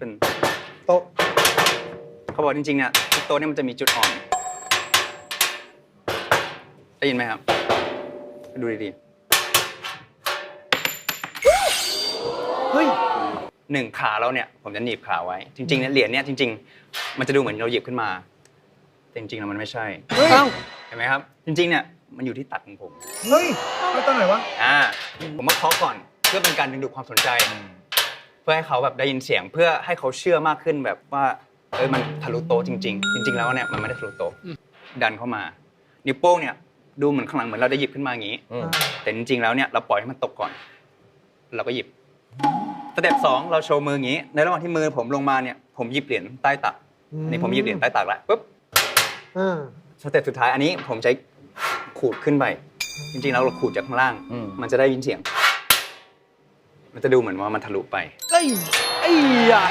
เป็นโต๊ะเขาบอกจริงๆเนี่ยทุกโต๊ะเนี่ยมันจะมีจุดอ่อน ได้ยินไหมครับ ดูดีเฮ้ยๆหนึ่งขาเราเนี่ยผมจะหนีบขาไว้ จริงๆเนี่ยเหรียญเนี่ยจริง ๆ มันจะดูเหมือนเราหยิบขึ้นมา แต่จริงๆแล้วมันไม่ใช่เฮ้ยเอ้าเห็นไหมครับ จริง ๆ เนี่ยมันอยู่ที่ตัดของผม เฮ้ยไปตอนไหนวะ อ่า ผมมาเคาะก่อนเพื่อเป็นการดึงดูดความสนใจ เพื่อให้เขาแบบได้ยินเสียงเพื่อให้เขาเชื่อมากขึ้นแบบว่าเออมันทะลุโต๊ะจริง ๆ จริง ๆ แล้วเนี่ยมันไม่ได้ทะลุโต๊ะดันเข้ามา นิ้วโป้งเนี่ยดูเหมือนข้างหลังเหมือนเราได้หยิบขึ้นมาอย่างนี้อืมแต่จริงๆแล้วเนี่ยเราปล่อยให้มันตกก่อน เราก็หยิบสเต็ปสองเราโชว์มืออย่างนี้ ในระหว่างที่มือผมลงมาเนี่ยผมหยิบเหรียญใต้ตักอันนี้ผมหยิบเหรียญใต้ตักแล้วปุ๊บอ่าสเต็ปสุดท้ายอันนี้ผมใช้ขูดขึ้นไปจริงๆแล้วเราขูดจากข้างล่างอืมมันจะได้ยินเสียง มันจะดูเหมือนว่ามันทะลุไปเอ้ยไอ้ยะ